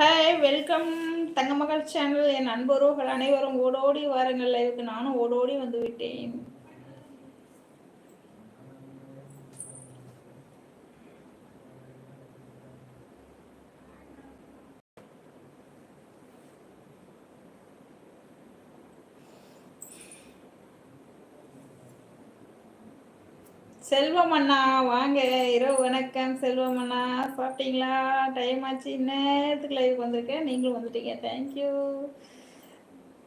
Hi welcome Thangamagal channel என் நண்பர்கள் அனைவரும் ஓடோடி வாருங்கள். லைவுக்கு நானும் ஓடோடி வந்து விட்டேன். செல்வம் அண்ணா வாங்க. இரவு வணக்கம் செல்வம் அண்ணா சாப்பிட்டீங்களா? டைம் ஆச்சு. நேரத்துக்கு லைவ் வந்திருக்கேன். நீங்களும் வந்துட்டீங்க. தேங்க்யூ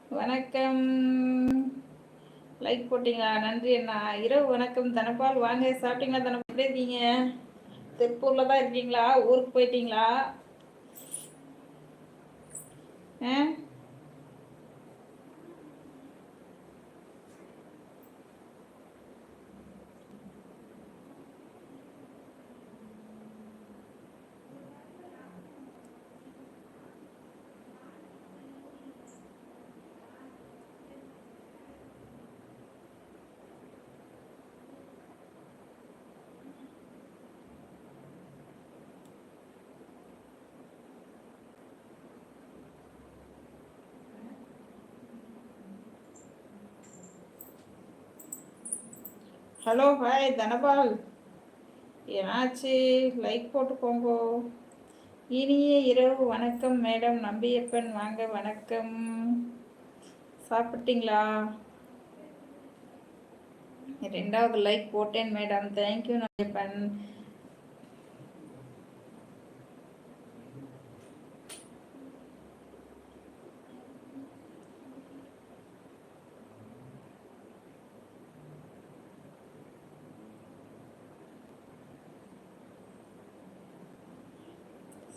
வணக்கம். லைக் போட்டிங்களா? நன்றி அண்ணா. இரவு வணக்கம் தனப்பால் வாங்க. சாப்பிட்டீங்களா தனப்பால் எப்படி இருக்கீங்க? திருப்பூரில் தான் இருக்கீங்களா? ஊருக்கு போயிட்டீங்களா? ஆ? ஹலோ ஹாய் தனபால் என்னாச்சு? லைக் போட்டுக்கோங்க. இனிய இரவு வணக்கம் மேடம். நம்பியப்பன் வாங்க வணக்கம். சாப்பிட்டீங்களா? ரெண்டாவது லைக் போட்டேன் மேடம். தேங்க்யூ நம்பியப்பன்.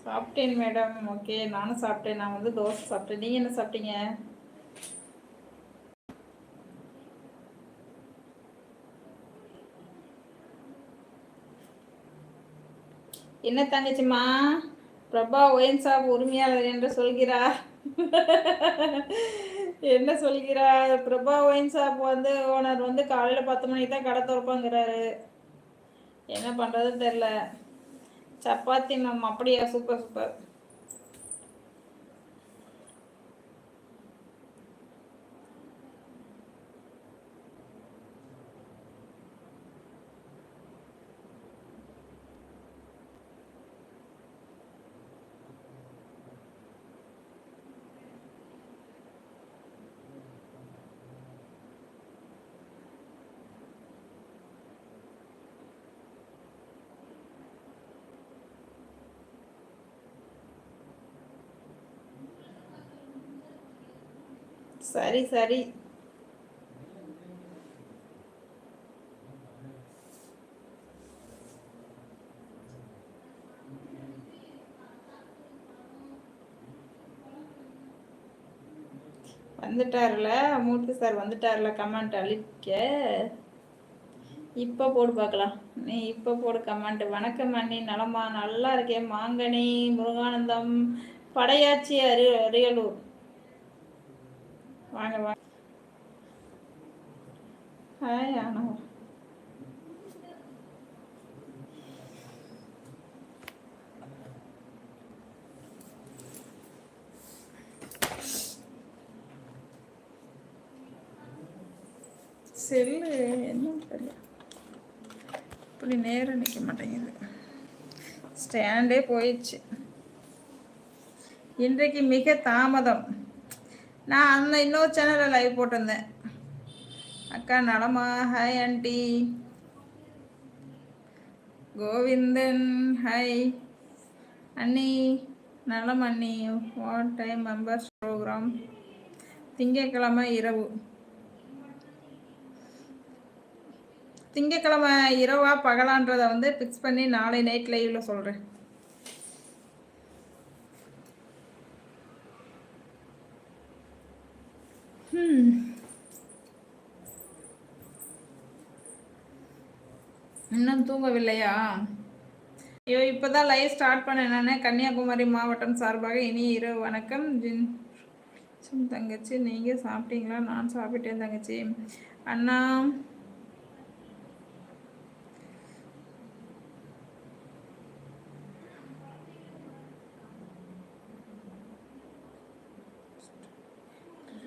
சாப்பிட்டேன் மேடம் ஓகே நானும் சாப்பிட்டேன். நான் வந்து தோசை சாப்பிட்டேன். நீங்கள் என்ன சாப்பிட்டீங்க? என்ன தங்கச்சிம்மா? பிரபா ஒயின் ஷாப் உரிமையாளர் என்று சொல்கிறார். என்ன சொல்கிறார்? பிரபா ஒயின் ஷாப் வந்து ஓனர் வந்து காலையில் பத்து மணிக்கு தான் கடை திறப்பாங்கிறாரு. என்ன பண்ணுறதுன்னு தெரில சப்பாத்தி மேம் அப்படியா சூப்பர் சூப்பர் சரி சரி. வந்துட்டார்ல மூர்த்தி சார் வந்துட்டார்ல கமெண்ட் அழிக்க. இப்போ போடு பார்க்கலாம் நீ இப்போ போடு கமெண்ட் வணக்கம் அண்ணி நலமா? நல்லா இருக்கேன். மாங்கனி முருகானந்தம் படையாச்சி அரி அரியலூர். வாங்க வாங்க. ஹாய் ஆனா செல்லு என்ன தெரியல. இப்படி நேரம் நிற்க மாட்டேங்குது. ஸ்டாண்டே போயிடுச்சு. இன்றைக்கு மிக தாமதம். நான் அந்த இன்னொரு சேனலில் லைவ் போட்டிருந்தேன். அக்கா நலமா ஹாய் ஆண்டி கோவிந்தன் ஹாய் அண்ணி நலம் அண்ணி வாட் டைம் மெம்பர்ஸ் ப்ரோக்ராம் திங்கக்கிழமை இரவு. திங்கக்கிழமை இரவா பகலான்றதை வந்து ஃபிக்ஸ் பண்ணி நாளை நைட் லைவில் சொல்கிறேன் Hmm. இன்னும் தூங்கவில்லையா? ஐயோ இப்போதான் லைவ் ஸ்டார்ட் பண்ணேன் கன்னியாகுமரி மாவட்டம் சார்பாக இனி இரவு வணக்கம். ஜின் தங்கச்சி நீங்கள் சாப்பிட்டீங்களா? நான் சாப்பிட்டேன் தங்கச்சி. அண்ணா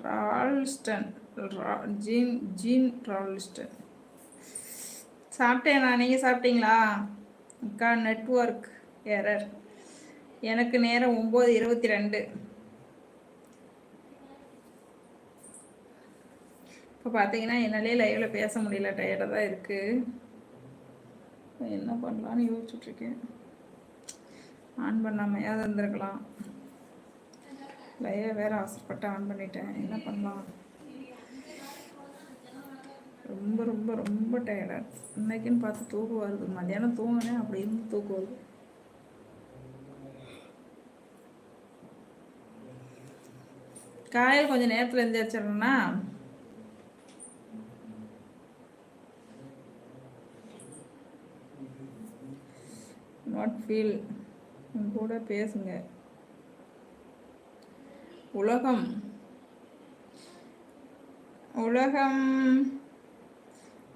ரால்ஸ்டன் ரா- ஜீன் ஜீன் ரால்ஸ்டன். சாப்பிட்டேனா நீங்கள் சாப்பிட்டீங்களா? அக்கா நெட்ஒர்க் எரர் எனக்கு நேரம் ஒம்பது இருபத்தி ரெண்டு இப்போ பார்த்தீங்கன்னா என்னாலே லைவில் பேச முடியல. டயர்டாக தான் இருக்குது என்ன பண்ணலான்னு யோசிச்சுட்ருக்கேன் ஆன் பண்ணாமையாவது இருந்திருக்கலாம். லைவை வேறு ஆசைப்பட்டு ஆன் பண்ணிட்டேன். என்ன பண்ணலாம்? ரொம்ப ரொம்ப ரொம்ப டயர்டாக இன்னைக்குன்னு பார்த்து தூக்கு வருது. மத்தியானம் தூங்கினேன் அப்படி இருந்து தூக்கு வருது. காலையில் கொஞ்சம் நேரத்தில் எழுந்திரிச்சிடணும்னா நாட் ஃபீல் உன் கூட பேசுங்க. உலகம். உலகம்.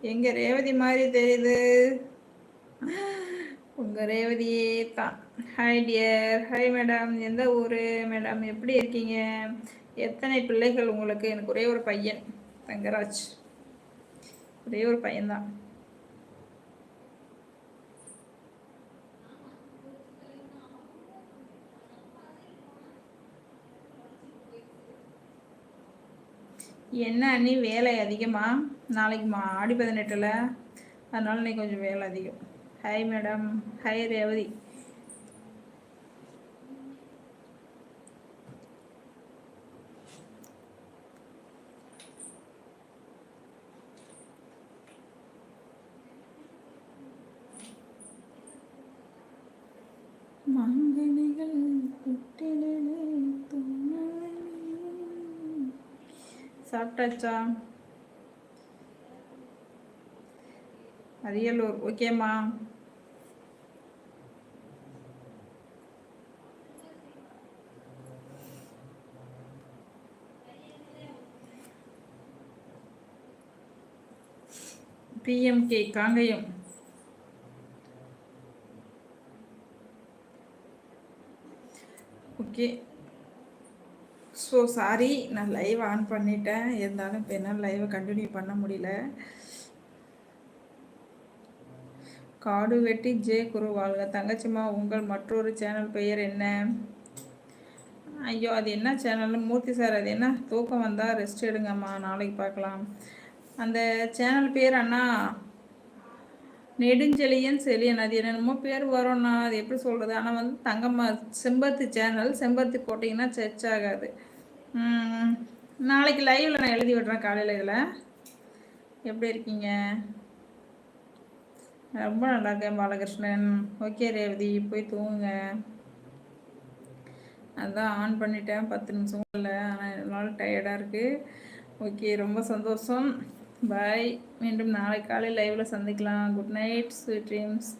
எங்க ரேவதி மாதிரி தெரியுது. உங்க ரேவதியே தான். ஹாய் டியர் ஹாய் மேடம் எந்த ஊர்? மேடம் எப்படி இருக்கீங்க? எத்தனை பிள்ளைகள் உங்களுக்கு? எனக்கு ஒரே ஒரு பையன். தங்கராஜ். ஒரே ஒரு பையன்தான். என்ன அண்ணி வேலை அதிகமா? நாளைக்கு மா ஆடி பதினெட்டில். அதனால இன்னைக்கு கொஞ்சம் வேலை அதிகம். Hi madam hi Revathi. மாங்கனிகள் புட்டிலே சாப்பிட்டாச்சா? அரியலூர் ஓகேம்மா PMK Kangayam. Okay so sorry நான் லைவ் ஆன் பண்ணிட்டேன். இருந்தாலும் இப்போ என்னால் லைவை கண்டினியூ பண்ண முடியல. காடு வெட்டி ஜே குரு வாழ்க. தங்கச்சிம்மா உங்கள் மற்றொரு சேனல் பெயர் என்ன? ஐயோ அது என்ன சேனல்னு மூர்த்தி சார் அது என்ன? தூக்கம் வந்தால் ரெஸ்ட் எடுங்கம்மா. நாளைக்கு பார்க்கலாம். அந்த சேனல் பேர் அண்ணா நெடுஞ்செழியன் செழியன். அது என்னென்னமோ பேர் வரும்ண்ணா அது எப்படி சொல்கிறது ஆனால் வந்து தங்கம்மா செம்பருத்தி சேனல் செம்பருத்தி போட்டிங்கன்னா சர்ச் ஆகாது. நாளைக்கு லைவில் நான் எழுதி விடுறேன் காலையில் இதில். எப்படி இருக்கீங்க? ரொம்ப நல்லா இருக்கேன் பாலகிருஷ்ணன். ஓகே ரேவதி போய் தூங்குங்க. அதான் ஆன் பண்ணிட்டேன் பத்து நிமிஷம் இல்லை ஆனால் என்னால் டயர்டாக இருக்குது ஓகே ரொம்ப சந்தோஷம். பாய் மீண்டும் நாளை காலை லைவில் சந்திக்கலாம். Good night sweet dreams